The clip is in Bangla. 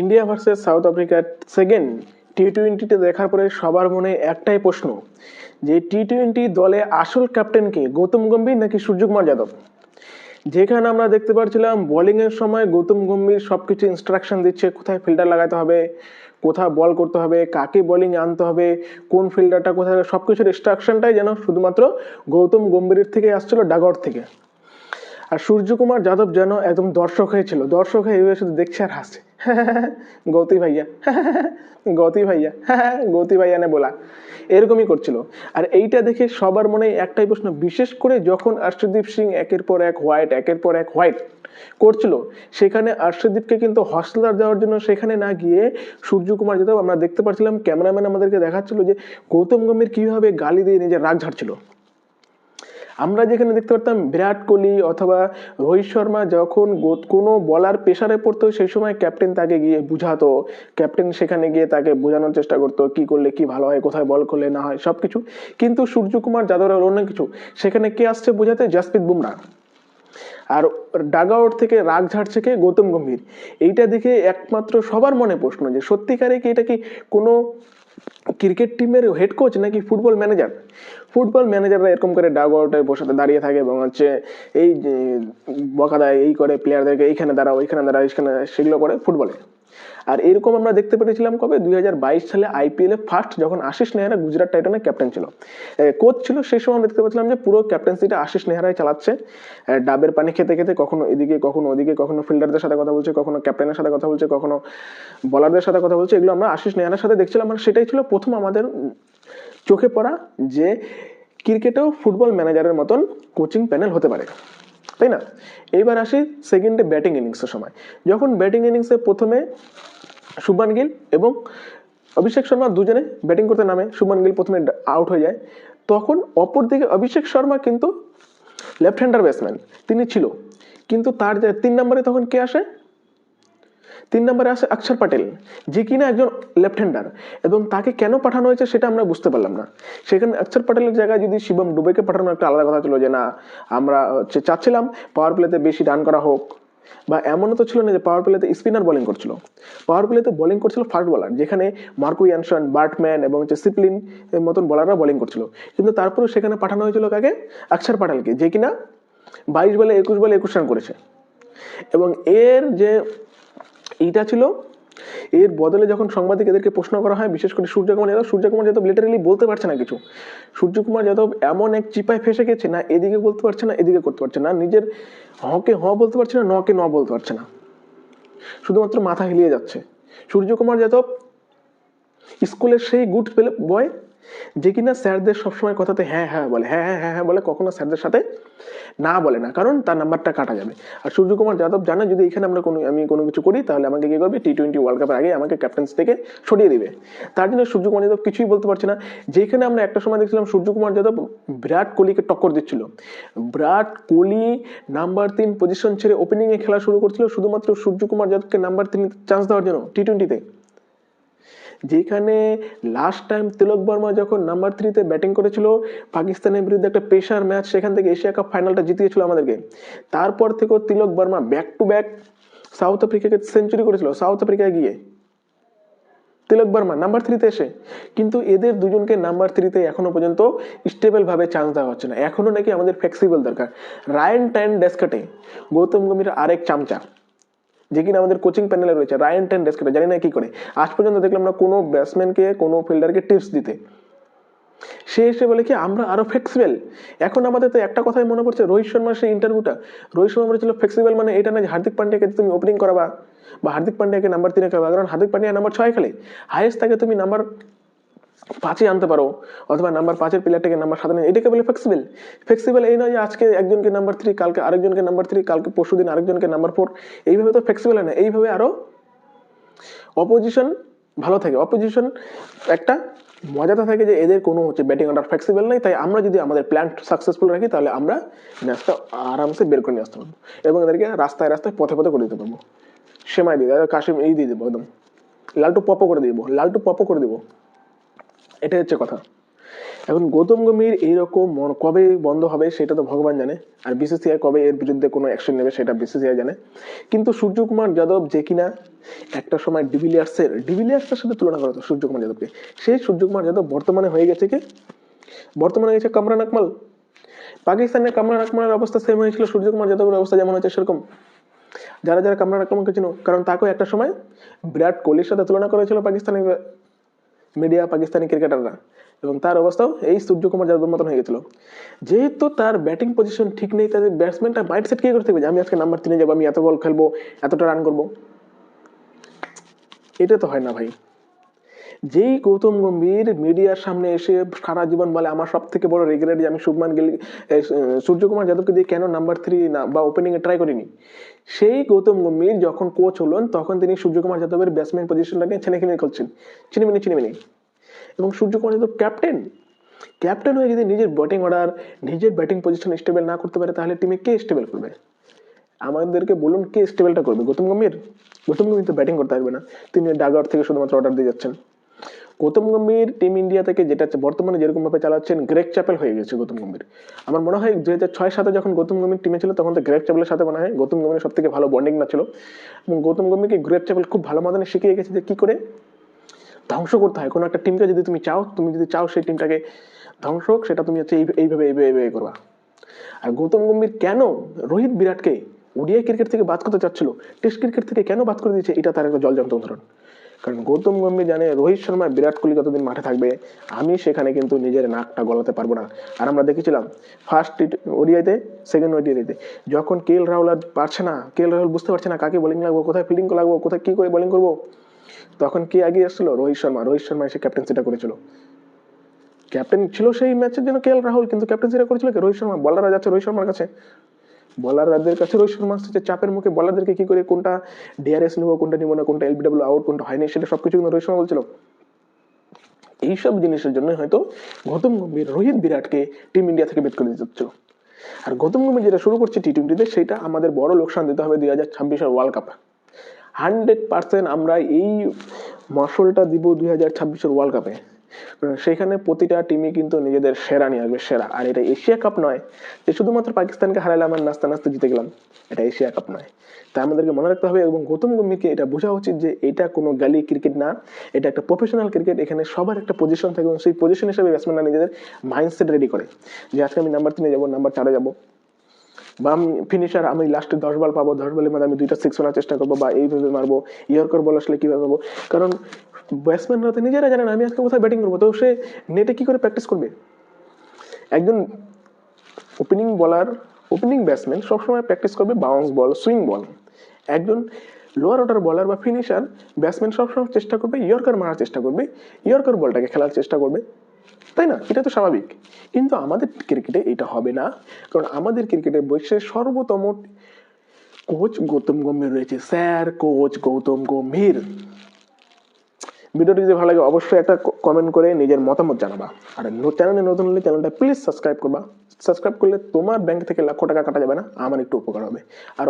ইন্ডিয়া ভার্সেস সাউথ আফ্রিকার সেকেন্ড টি টোয়েন্টিতে দেখার পরে সবার মনে একটাই প্রশ্ন, যে টি টোয়েন্টি দলে আসল ক্যাপ্টেনকে গৌতম গম্ভীর নাকি সূর্যকুমার যাদব? যেখানে আমরা দেখতে পাচ্ছিলাম বোলিং এর সময় গৌতম গম্ভীর সবকিছু ইনস্ট্রাকশন দিচ্ছে, কোথায় ফিল্ডার লাগাতে হবে, কোথায় বল করতে হবে, কাকে বোলিং আনতে হবে, কোন ফিল্ডারটা কোথায় সব কিছুর ইনস্ট্রাকশনটাই যেন শুধুমাত্র গৌতম গম্ভীরের থেকে আসছিল ডাগআউট থেকে। আর সূর্যকুমার যাদব যেন একদম দর্শক হয়েছিল দর্শক হয়ে এভাবে শুধু দেখছে আর হাসছে। গৌতী ভাইয়া। গৌতী ভাইয়া। গৌতী ভাইয়া নে বলা। এরকমই করছিল। আর এইটা দেখে সবার মনে একটাই প্রশ্ন, বিশেষ করে যখন আর্শদীপ সিং একের পর এক হোয়াইট, একের পর এক হোয়াইট করছিল, সেখানে আর্শদীপকে কিন্তু হসলার দেওয়ার জন্য সেখানে না গিয়ে সূর্যকুমার যাদব আমরা দেখতে পাচ্ছিলাম ক্যামেরাম্যান আমাদেরকে দেখাচ্ছিল যে গৌতম গম্ভীর কীভাবে গালি দিয়ে নিজের রাগ ঝাড়ছিল। আমরা যেখানে দেখতে পারতাম বিরাট কোহলি অথবা রোহিত শর্মা যখন কোনো বলার প্রেশারে পড়তো, সেই সময় ক্যাপ্টেন তাকে গিয়ে বুঝাতো। ক্যাপ্টেন সেখানে গিয়ে তাকে বোঝানোর চেষ্টা করতো, কি করলে কি ভালো হয়, কোথায় বল করলে না হয় সব কিছু কিন্তু সূর্যকুমার যাদব আর অন্য কিছু। সেখানে কে আসছে বোঝাতে? জাসপ্রীত বুমরা। আর ডাগ আউট থেকে রাগ ঝাড়ছে কে? গৌতম গম্ভীর। এইটা দেখে একমাত্র সবার মনে প্রশ্ন যে সত্যিকারে কি এটা কি কোনো ক্রিকেট টিমের হেড কোচ নাকি ফুটবল ম্যানেজার ফুটবল ম্যানেজাররা এরকম করে ডাগ আউটে বসাতে দাঁড়িয়ে থাকে এবং হচ্ছে এই বকা দেয় এই করে প্লেয়ারদেরকে এইখানে দাঁড়াও এইখানে দাঁড়াও, এইখানে সেগুলো করে ফুটবলে আর এরকম আমরা দেখতে পেরেছিলাম কবে? দুই হাজার বাইশ সালে আইপিএল এ ফার্স্ট যখন আশিস নেহারা গুজরাট টাইটানের ক্যাপ্টেন ছিল। কোচ ছিল, সেই সময় আমরা দেখতে পাচ্ছিলাম যে পুরো ক্যাপ্টেন্সিটা আশিস নেহারাই চালাচ্ছে। ডাবের পানি খেতে খেতে কখনো এদিকে, কখনো ওদিকে, কখনো ফিল্ডারদের সাথে কথা বলছে, কখনো ক্যাপ্টেনের সাথে কথা বলছে, কখনো বলারদের সাথে কথা বলছে, এগুলো আমরা আশিস নেহারার সাথে দেখছিলাম। আর সেটাই ছিল প্রথম আমাদের চোখে পড়া যে ক্রিকেটেও ফুটবল ম্যানেজারের মতন কোচিং প্যানেল হতে পারে। তাই না? এইবার আসি সেকেন্ডে ব্যাটিং ইনিংসের সময়। যখন ব্যাটিং ইনিংসে প্রথমে শুভমান গিল এবং অভিষেক শর্মা দুজনে ব্যাটিং করতে নামে। শুভমান গিল প্রথমে আউট হয়ে যায়। তখন অপরদিকে অভিষেক শর্মা কিন্তু লেফট হ্যান্ডার ব্যাটসম্যান তিনি ছিল। কিন্তু তার তিন নম্বরে তখন কে আসে? তিন নম্বরে আসে অক্ষর প্যাটেল যে কিনা একজন লেফট হ্যান্ডার এবং তাকে কেন পাঠানো হয়েছে সেটা আমরা বুঝতে পারলাম না। সেখানে অক্ষর প্যাটেলের জায়গায় যদি শিবম ডুবেকে পাঠানো একটা আলাদা কথা ছিল যে, না, আমরা হচ্ছে চাচ্ছিলাম পাওয়ার প্লেতে বেশি রান করা হোক। বা এমনও তো ছিল না যে পাওয়ার প্লেতে স্পিনার বোলিং করছিল। পাওয়ার প্লেতে বোলিং করছিল ফাস্ট বলার যেখানে মার্কো ইয়ানসন, বার্টম্যান এবং হচ্ছে সিপলিন মতন বলাররা বোলিং করছিল। কিন্তু তারপরেও সেখানে পাঠানো হয়েছিল কাকে? অক্ষর পাটালকে যে কিনা বাইশ বলে একুশ বলে একুশ রান করেছে। এবং এর যে এইটা ছিল এর বদলে যখন সাংবাদিক এদেরকে প্রশ্ন করা হয়, বিশেষ করে সূর্যকুমার যাদব সূর্যকুমার যাদব লিটারেলি বলতে পারছে না কিছু। সূর্যকুমার যাদব এমন এক চিপায় ফেসে গেছে, না এদিকে বলতে পারছে না, এদিকে করতে পারছে না, নিজের হকে হ বলতে পারছে না, নকে ন বলতে পারছে না। শুধুমাত্র মাথা হিলিয়ে যাচ্ছে। সূর্যকুমার যাদব স্কুলের সেই গুড বয় যে কিনা স্যারদের সবসময় কথাতে হ্যাঁ হ্যাঁ বলে হ্যাঁ হ্যাঁ হ্যাঁ হ্যাঁ বলে কখনো স্যারদের সাথে না বলে না। কারণ তার নাম্বারটা কাটা যাবে। আর সূর্যকুমার যাদব জানে যদি এখানে আমরা কোনো, আমি কোনো কিছু করি, তাহলে আমাকে কি করবে? টি টোয়েন্টি ওয়ার্ল্ড কাপের আগে আমাকে ক্যাপ্টেন্স থেকে সরিয়ে দেবে। তার জন্য সূর্যকুমার যাদব কিছুই বলতে পারছে না। যেখানে আমরা একটা সময় দেখছিলাম সূর্যকুমার যাদব বিরাট কোহলিকে টক্কর দিচ্ছিল। বিরাট কোহলি নাম্বার তিন পজিশন ছেড়ে ওপেনিংয়ে খেলা শুরু করছিল। শুধুমাত্র সূর্যকুমার যাদবকে নাম্বার তিন চান্স দেওয়ার জন্য টি টোয়েন্টিতে যেখানে লাস্ট টাইম তিলক বর্মা যখন নাম্বার থ্রিতে ব্যাটিং করেছিল, পাকিস্তানের বিরুদ্ধে একটা পেশার ম্যাচ সেখান থেকে এশিয়া কাপ ফাইনালটা জিতিয়েছিল আমাদেরকে। তারপর থেকেও Tilak Varma back to back south আফ্রিকাকে century করেছিল সাউথ আফ্রিকায় গিয়ে। তিলক বর্মা নাম্বার থ্রিতে এসে। কিন্তু এদের দুজনকে নাম্বার থ্রিতে এখনও পর্যন্ত স্টেবল ভাবে চান্স দেওয়া হচ্ছে না। এখনও নাকি আমাদের ফ্লেক্সিবল দরকার। Ryan ten Doeschate, Gautam Gambhir আরেক চামচা। যে কিনা আমাদের কোচিং প্যানেলে রয়েছে রায়ন টেন ডেস্কেটে জানি না কি করে। আজ পর্যন্ত দেখলাম না কোনো ব্যাটসম্যানকে কোনো ফিল্ডারকে টিপস দিতে। সে এসে বলে কি, আমরা আরও ফ্লেক্সিবল এখন আমাদের তো একটা কথাই মনে পড়ছে, রোহিত শর্মার সেই ইন্টারভিউটা রোহিত শর্মা বলেছিল ফ্লেক্সিবল মানে এটা না যে হার্দিক পান্ডিয়াকে তুমি ওপেনিং করাবা বা হার্দিক পান্ডিয়াকে নাম্বার তিনে খেলাবা কারণ হার্দিক পান্ডিয়া নাম্বার ছয় খেলে। হায়েস্ট তাকে তুমি নাম্বার পাঁচে আনতে পারো, অথবা নাম্বার পাঁচের প্লেয়ারটাকে নাম্বার সাথে নিয়ে এটাকে বলে ফ্লেক্সিবল ফ্লেক্সিবল এই নয় যে আজকে একজনকে নাম্বার থ্রি কালকে আরেকজনকে নাম্বার থ্রি কালকে পরশু দিন আরেকজনকে নাম্বার ফোর এইভাবে তো ফ্লেক্সিবল হয় না। এইভাবে আরও অপোজিশন ভালো থাকে। অপোজিশন একটা মজাটা থাকে যে এদের কোনো হচ্ছে ব্যাটিং অর্ডার ফ্লেক্সিবল নেই। তাই আমরা যদি আমাদের প্ল্যান সাকসেসফুল রাখি, তাহলে আমরা ম্যাচটা আরামসে বের করে নিয়ে আসতে পারব এবং এদেরকে রাস্তায় রাস্তায় পথে পথে করে দিতে পারব। সেমাই দিয়ে, কাশিম এই দিয়ে দেবো একদম। লালটু পপো করে দিব। লালটু পপো করে দিব। এটাই হচ্ছে কথা। এখন গৌতম গম্ভীর এইরকম কবে বন্ধ হবে সেটা তো ভগবান জানে, আর বিসিসিআই কবে এর বিরুদ্ধে কোনো অ্যাকশন নেবে সেটা বিসিসিআই জানে। কিন্তু সূর্যকুমার যাদব যে কিনা একটা সময় ডিভিলিয়ার্সের ডিভিলিয়ার্সের সাথে তুলনা করা হতো সূর্যকুমার যাদবকে। সেই সূর্যকুমার যাদব বর্তমানে হয়ে গেছে কি? বর্তমানে গেছে কামরান আকমাল। পাকিস্তানের কামরান আকমালের অবস্থা সেম হয়েছিল, সূর্যকুমার যাদবের অবস্থা যেমন হয়েছে সেরকম। যারা যারা কামরান আকমালকে চিনো, কারণ তাকেও একটা সময় বিরাট কোহলির সাথে তুলনা করেছিল পাকিস্তানি মিডিয়া পাকিস্তানি ক্রিকেটাররা এবং তার অবস্থাও এই সূর্যকুমার যাদবের মতন হয়ে গেছিল। যেহেতু তার ব্যাটিং পজিশন ঠিক নেই, তাদের ব্যাটসম্যানটা মাইন্ড সেট কি করতে হবে আমি আজকে নাম্বার তিনে যাব, আমি এত বল খেলব, এতটা রান করব। এটা তো হয় না ভাই। যেই গৌতম গম্ভীর মিডিয়ার সামনে এসে সারা জীবন বলে, আমার সব থেকে বড় রেগুলার যে আমি শুভমান গিল সূর্যকুমার যাদবকে দিয়ে কেন নাম্বার থ্রি না, বা ওপেনিং এ ট্রাই করিনি? সেই গৌতম গম্ভীর যখন কোচ হলেন, তখন তিনি সূর্যকুমার যাদবের ব্যাটসম্যান পজিশনটা নিয়ে ছেনে খেলছেন চিনিমিনি চিনিমিনি। এবং সূর্যকুমার যাদব ক্যাপ্টেন ক্যাপ্টেন হয়ে যদি নিজের ব্যাটিং অর্ডার নিজের ব্যাটিং পজিশন স্টেবল না করতে পারে, তাহলে টিমে কে স্টেবল করবে? আমাদেরকে বলুন কে স্টেবলটা করবে? গৌতম গম্ভীর? গৌতম গম্ভীর তো ব্যাটিং করতে পারবে না। তিনি ডাগার থেকে শুধুমাত্র অর্ডার দিয়ে যাচ্ছেন। গৌতম গম্ভীর টিম ইন্ডিয়া থেকে যেটা বর্তমানে যেরকম ভাবে চালাচ্ছেন গ্রেক চ্যাপেল হয়ে গেছে গৌতম গম্ভীর। আমার মনে হয় দুই হাজার ছয় সাতে যখন গৌতম গম্ভীর টিমে ছিল, তখন তো গ্রেক চ্যাপেলের সাথে মনে হয় গৌতম গম্ভীর সব থেকে ভালো বন্ডিং না ছিল। এবং গৌতম গম্ভীরকে গ্রেক চ্যাপেল খুব ভালো মতনে শিখিয়ে গেছে যে কি করে ধ্বংস করতে হয়। কোনো একটা টিমকে যদি তুমি চাও, তুমি যদি চাও সেই টিমটাকে ধ্বংস হোক, সেটা তুমি হচ্ছে এই- এইভাবে এইভাবে এইভাবে করবা। আর গৌতম গম্ভীর কেন রোহিত বিরাটকে ওডিআই ক্রিকেট থেকে বাদ করতে চাচ্ছিল টেস্ট ক্রিকেট থেকে কেন বাদ করে দিয়েছে, এটা তার একটা জলজান্ত উদাহরণ। কারণ গৌতম গম্ভীর জানে রোহিত শর্মা, বিরাট কোহলি যতদিন মাঠে থাকবে, আমি সেখানে কিন্তু নিজের নাকটা গলাতে পারব না। আর আমরা দেখেছিলাম ফার্স্ট ওডিআইতে সেকেন্ড ওডিআইতে, যখন কে এল রাহুল আর পারছে না, কে এল রাহুল বুঝতে পারছে না কাকে বোলিং লাগবো, কোথায় ফিল্ডিং লাগবো, কোথায় কি করে বোলিং করব, তখন কে এগিয়ে আসছিল রোহিত শর্মা। রোহিত শর্মা এসে ক্যাপ্টেন্সিটা করেছিল। ক্যাপ্টেন ছিল সেই ম্যাচের জন্য কে এল রাহুল, কিন্তু ক্যাপ্টেন্সিটা করেছিল কি? রোহিত শর্মা। বলাররা যাচ্ছে রোহিত শর্মার কাছে। বলারদের কাছে রোহিত শর্মা আসছে চাপের মুখে বলারদেরকে কি করে কোনটা ডিআরএস নিবো, কোনটা নিবো না, কোনটা এলবিডব্লিউ আউট কোনটা হয়নি, সেটা সবকিছু কিন্তু রোহিত শর্মা বলছিল। এইসব জিনিসের জন্য হয়তো গৌতম গম্ভীর, রোহিত বিরাটকে টিম ইন্ডিয়া থেকে বের করে দিতে হচ্ছিল। আর গৌতম গম্ভীর যেটা শুরু করছে টি টোয়েন্টিতে সেটা আমাদের বড় লোকসান দিতে হবে দুই হাজার ছাব্বিশের ওয়ার্ল্ড কাপ হান্ড্রেড পার্সেন্ট আমরা এই মশলটা দিব দুই হাজার ছাব্বিশের ওয়ার্ল্ড কাপে সেখানে প্রতিটা টিমই কিন্তু নিজেদের সেরা নিয়ে আসবে, সেরা। আর এটা এশিয়া কাপ নয় যে শুধুমাত্র পাকিস্তানকে হারালাম আর নাস্তা নাস্তা জিতে গেলাম, এটা এশিয়া কাপ নয়। তাই আমাদেরকে মনে রাখতে হবে এবং গৌতম গম্ভীরকে এটা বোঝা উচিত যে এটা কোনো গালি ক্রিকেট না, এটা একটা প্রফেশনাল ক্রিকেট এখানে সবার একটা পজিশন থাকে এবং সেই পজিশন হিসেবে ব্যাটসম্যানরা নিজেদের মাইন্ডসেট রেডি করে যে আজকে আমি নাম্বার তিনে যাব নাম্বার চারে যাব। বা আমি ফিনিশার আমি লাস্টে দশ বল পাবো, দশ বলের মধ্যে আমি দুইটা সিক্স মারার চেষ্টা করব বা এইভাবে মারবো ইয়র্কার বল আসলে কীভাবে পাবো? কারণ ব্যাটসম্যানরা তো নিজেরা জানেন আমি আজকে কোথায় ব্যাটিং করব। তো সে নেটে কি করে প্র্যাকটিস করবে? একজন ওপেনিং বলার ওপেনিং ব্যাটসম্যান সবসময় প্র্যাকটিস করবে বাউন্স বল সুইং বল একজন লোয়ার অর্ডার বলার বা ফিনিশার ব্যাটসম্যান সবসময় চেষ্টা করবে ইয়র্কার মারার চেষ্টা করবে ইয়র্কার বলটাকে খেলার চেষ্টা করবে। তাই না? এটা তো স্বাভাবিক। কিন্তু আমাদের ক্রিকেটে এটা হবে না। কারণ আমাদের ক্রিকেটে বয়সে সর্বোত্তম কোচ গৌতম গম্ভীর রয়েছে। Sir coach Gautam Gambhir. ভিডিওটি যদি ভালো লাগে, অবশ্যই একটা কমেন্ট করে নিজের মতামত জানাবা। আর চ্যানেলে নতুন হলে চ্যানেলটা প্লিজ সাবস্ক্রাইব করবা। সাবস্ক্রাইব করলে তোমার ব্যাংক থেকে লাখ টাকা কাটা যাবে না, আমার একটু উপকার হবে। আর